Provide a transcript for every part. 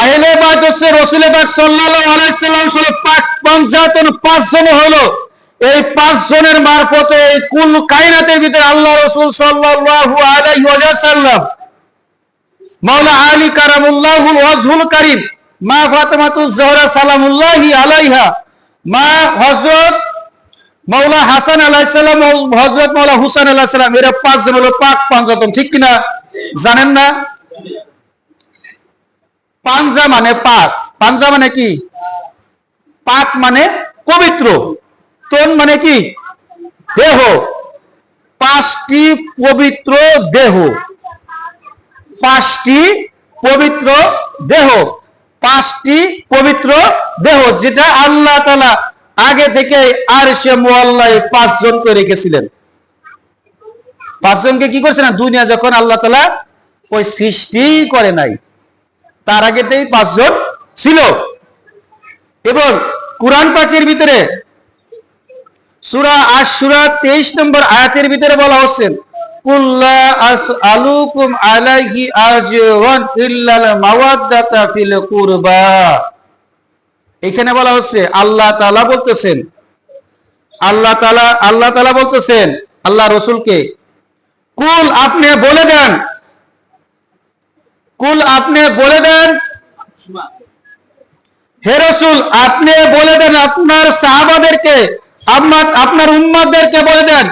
আহলে বাইত হচ্ছে রসুল পাক সাল্লাল্লাহু আলাইহি সাল্লাম ছিল পাক পঞ্চায়েতন পাঁচ জন হলো। এই পাঁচ জনের মারফতে এই কুল কায়নাতের ভিতরে আল্লাহ রসুল সাল্লাল্লাহু আলাইহি ওয়াসাল্লাম, মাওলা আলী কারামুল্লাহুল ওয়াজহুল কারীম, মা ফাতেমাতুজ জোহরা সালামুল্লাহি আলাইহা, মা হযরত মাওলা হাসান আলাইহিস সালাম হযরত মাওলা হুসাইন আলাইহিস সালাম, এরা পাঁচজন হলো পাক পঞ্চায়েতন ঠিক কিনা জানেন না? পাঞ্জা মানে পাঁচ পাঞ্জা মানে কি? পাক মানে পবিত্র। তন মানে কি? দেহ। পাঁচটি পবিত্র দেহ। পাঁচটি পবিত্র দেহ। পাঁচটি পবিত্র দেহ, যেটা আল্লাহ তালা আগে থেকে আর সে মোয়াল্লায় পাঁচজনকে রেখেছিলেন। পাঁচজনকে কি করছে না? দুনিয়া যখন আল্লাহ তালা ওই সৃষ্টি করে নাই। তার আগেতেই পাঁচজন ছিল। এবং কোরআন পাকের ভিতরে সুরা আশুরা তেইশ নম্বর আয়াতের ভিতরে বলা হচ্ছে এখানে বলা হচ্ছে, আল্লাহ তাআলা বলতেছেন, আল্লাহ তাআলা আল্লাহ তাআলা বলতেছেন, আল্লাহ রসুলকে, কুল আপনি বলে দেন কুল আপনি বলে দেন। হে রসুল, আপনি বলে দেন আপনার সাহাবাদেরকে, আপনার আপনার উম্মাদেরকে বলে দেন।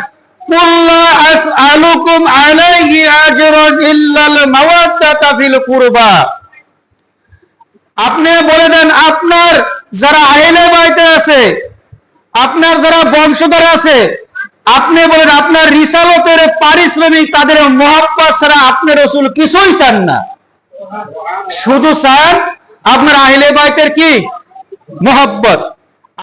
আপনি বলে দেন আপনার যারা আহলে বাইতে আছে, আপনার যারা বংশধর আছে, আপনি বলেন আপনার রিসালতের পারিশ্রমিক তাদের মহাব্বত ছাড়া আপনি রসুল কিছুই চান না। শুধু চান আপনার আহলে বাইতের কি মোহাব্বত?